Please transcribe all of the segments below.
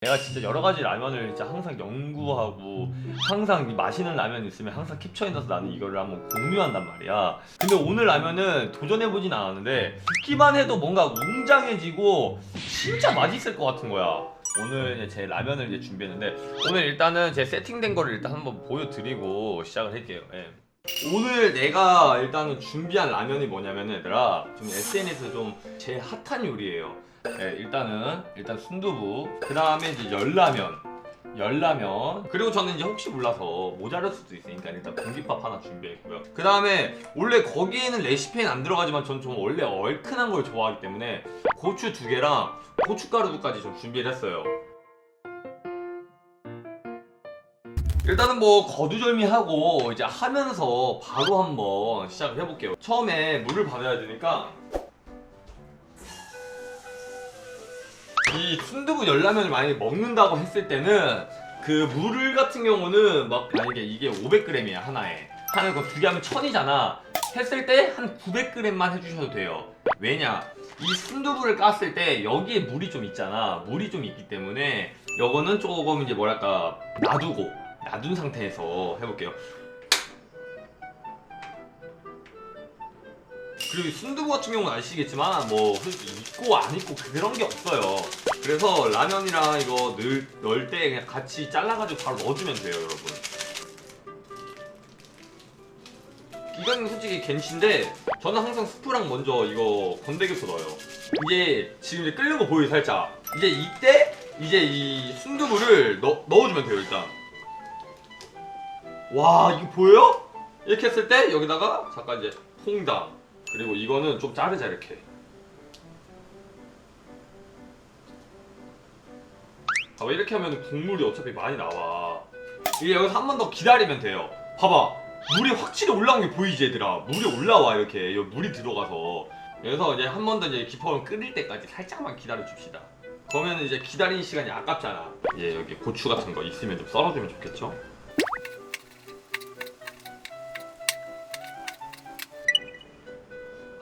내가 진짜 여러 가지 라면을 진짜 항상 연구하고 항상 이 맛있는 라면 있으면 항상 캡처해놔서 나는 이거를 한번 공유한단 말이야. 근데 오늘 라면은 도전해보진 않았는데 듣기만 해도 뭔가 웅장해지고 진짜 맛있을 것 같은 거야. 오늘 제 라면을 이제 준비했는데 오늘 일단은 제 세팅된 거를 일단 한번 보여드리고 시작을 할게요. 예. 오늘 내가 일단은 준비한 라면이 뭐냐면 얘들아 좀 SNS에 좀 제일 핫한 요리예요. 네, 일단은 일단 순두부 그 다음에 이제 열라면 열라면. 그리고 저는 이제 혹시 몰라서 모자랄 수도 있으니까 일단 공깃밥 하나 준비했고요. 그 다음에 원래 거기에는 레시피에는 안 들어가지만 전좀 원래 얼큰한 걸 좋아하기 때문에 고추 두 개랑 고춧가루까지 좀 준비를 했어요. 일단은 뭐 거두절미하고 이제 하면서 바로 한번 시작을 해볼게요. 처음에 물을 받아야 되니까 이 순두부 열라면을 만약에 먹는다고 했을 때는 그 물을 같은 경우는 막 만약에 이게 500g이야 하나에. 하나 그거 두개 하면 1000이잖아. 했을 때 한 900g만 해주셔도 돼요. 왜냐? 이 순두부를 깠을 때 여기에 물이 좀 있잖아. 물이 좀 있기 때문에 요거는 조금 이제 뭐랄까 놔두고 놔둔 상태에서 해볼게요 그리고 이 순두부 같은 경우는 아시겠지만 뭐 있고 안 있고 그런 게 없어요. 그래서 라면이랑 이거 넣을, 넣을 때 그냥 같이 잘라가지고 바로 넣어주면 돼요, 여러분. 이건 솔직히 괜찮은데 저는 항상 스프랑 먼저 이거 건더기부터 넣어요. 이제 지금 이제 끓는 거 보여요, 살짝. 이제 이때 이제 이 순두부를 넣, 넣어주면 돼요, 일단. 와, 이거 보여요? 이렇게 했을 때 여기다가 잠깐 이제 통당 그리고 이거는 좀 자르자 이렇게. 봐봐 이렇게 하면 국물이 어차피 많이 나와? 이게 여기서 한 번 더 기다리면 돼요. 봐봐. 물이 확실히 올라온 게 보이지 얘들아? 물이 올라와 이렇게. 여기 물이 들어가서. 그래서 이제 한 번 더 이제 기포를 끓일 때까지 살짝만 기다려 줍시다. 그러면 이제 기다리는 시간이 아깝잖아. 이제 여기 고추 같은 거 있으면 좀 썰어주면 좋겠죠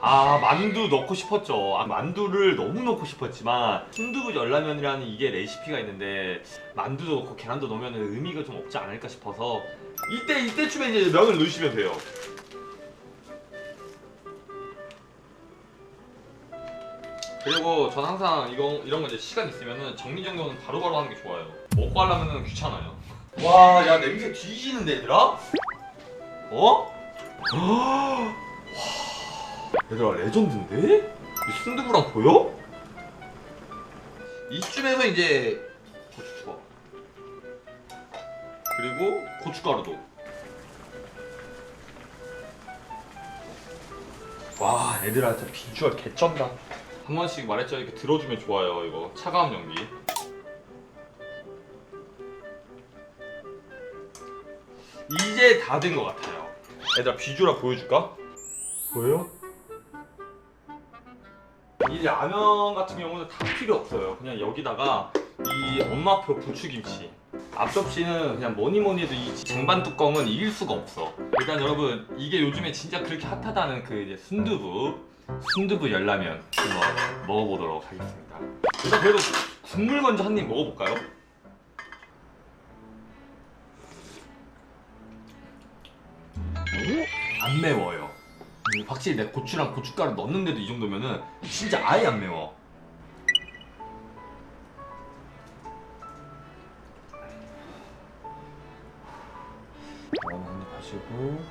아 만두 넣고 싶었죠. 아, 만두를 너무 넣고 싶었지만 순두부 열라면이라는 이게 레시피가 있는데 만두도 넣고 계란도 넣으면 의미가 좀 없지 않을까 싶어서 이때 이때쯤에 이제 면을 넣으시면 돼요. 그리고 전 항상 이거 이런 거 이제 시간 있으면은 정리정돈은 바로바로 하는 게 좋아요. 먹고 하려면은 귀찮아요. 와, 야 냄새 뒤지는데 얘들아? 어? 얘들아 레전드인데? 이 순두부랑 보여? 이쯤에서 이제 고추 추가 그리고 고춧가루도 와 얘들아 진짜 비주얼 개쩐다 한 번씩 말했죠 이렇게 들어주면 좋아요 이거 차가운 연기 이제 다 된 것 같아요 얘들아 비주얼 보여줄까? 보여요? 이 라면 같은 경우는 다 필요 없어요. 그냥 여기다가 이 엄마표 부추김치. 앞접시는 그냥 뭐니 뭐니 해도 이 쟁반 뚜껑은 이길 수가 없어. 일단 여러분 이게 요즘에 진짜 그렇게 핫하다는 그 이제 순두부 순두부 열라면 한번 먹어보도록 하겠습니다. 일단 그래도 국물 먼저 한 입 먹어볼까요? 안 매워요. 음, 확실히 내 고추랑 고춧가루 넣는데도 이 정도면은 진짜 아예 안 매워. 라면 한입 하시고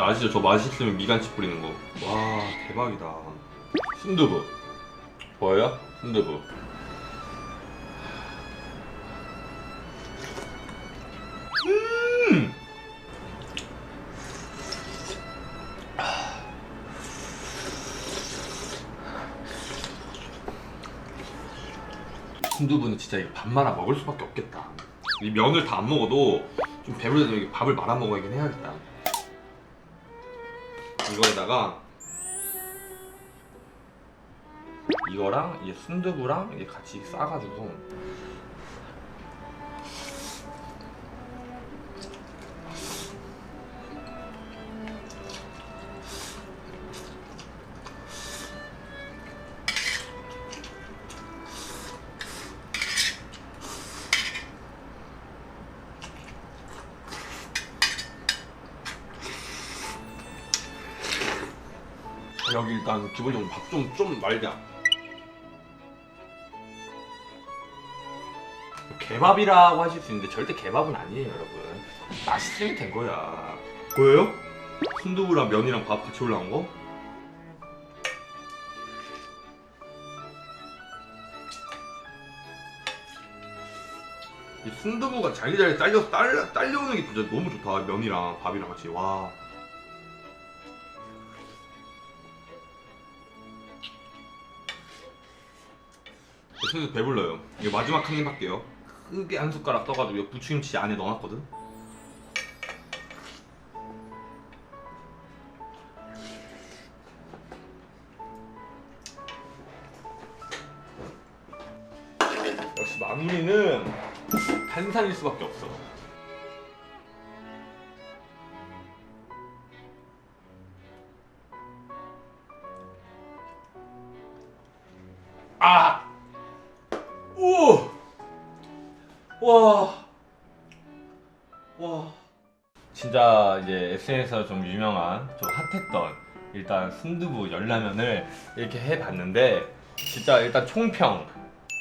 아, 진짜 아시죠? 저 맛있으면 미간치 뿌리는 거. 와 대박이다. 순두부. 보여요? 순두부. 음! 순두부는 진짜 이거 밥 말아 먹을 수밖에 없겠다. 이 면을 다 안 먹어도 좀 배불러서 밥을 말아 먹어야긴 해야겠다. 이거에다가 이거랑 이 순두부랑 이게 같이 싸가지고 여기 일단 기본적으로 밥 좀 좀 말자. 개밥이라고 하실 수 있는데 절대 개밥은 아니에요, 여러분. 맛있으면 된 거야. 보여요? 순두부랑 면이랑 밥 같이 올라온 거? 이 순두부가 잘잘잘 딸려 딸려 딸려오는 게 진짜 너무 좋다. 면이랑 밥이랑 같이 와. 슬슬 배불러요. 이거 마지막 한 입 할게요. 크게 한 숟가락 떠가지고 부추김치 안에 넣어놨거든. 역시 마무리는 탄산일 수밖에 없어. 오! 와. 와. 진짜 이제 SNS에서 좀 유명한 좀 핫했던 일단 순두부 열라면을 이렇게 해봤는데 진짜 일단 총평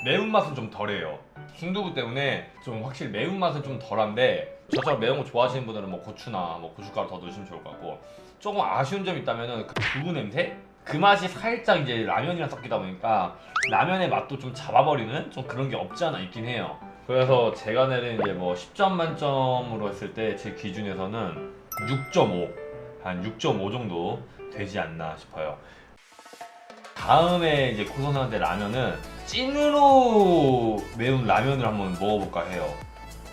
매운맛은 좀 덜해요 순두부 때문에 좀 확실히 매운맛은 좀 덜한데 저처럼 매운 거 좋아하시는 분들은 뭐 고추나 뭐 고춧가루 더 넣으시면 좋을 것 같고 조금 아쉬운 점이 있다면은 그 두부 냄새? 그 맛이 살짝 이제 라면이랑 섞이다 보니까 라면의 맛도 좀 잡아버리는 좀 그런 게 없지 않아 있긴 해요. 그래서 제가 내린 이제 뭐 10점 만점으로 했을 때 제 기준에서는 6.5, 한 6.5 정도 되지 않나 싶어요. 다음에 이제 고선한테 라면은 찐으로 매운 라면을 한번 먹어볼까 해요.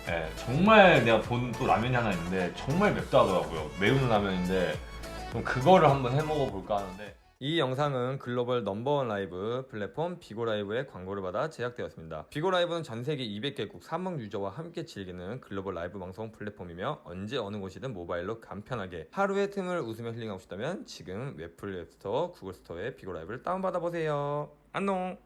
예, 정말 내가 본 또 라면이 하나 있는데 정말 맵다 하더라고요. 매운 라면인데 좀 그거를 한번 해 먹어볼까 하는데 이 영상은 글로벌 넘버원 라이브 플랫폼 비고 라이브의 광고를 받아 제작되었습니다. 비고 라이브는 전 세계 200개국 3억 유저와 함께 즐기는 글로벌 라이브 방송 플랫폼이며 언제 어느 곳이든 모바일로 간편하게 하루의 틈을 웃으며 힐링하고 싶다면 지금 웹플 앱스토어, 구글 스토어에 비고 라이브를 다운받아 보세요. 안녕!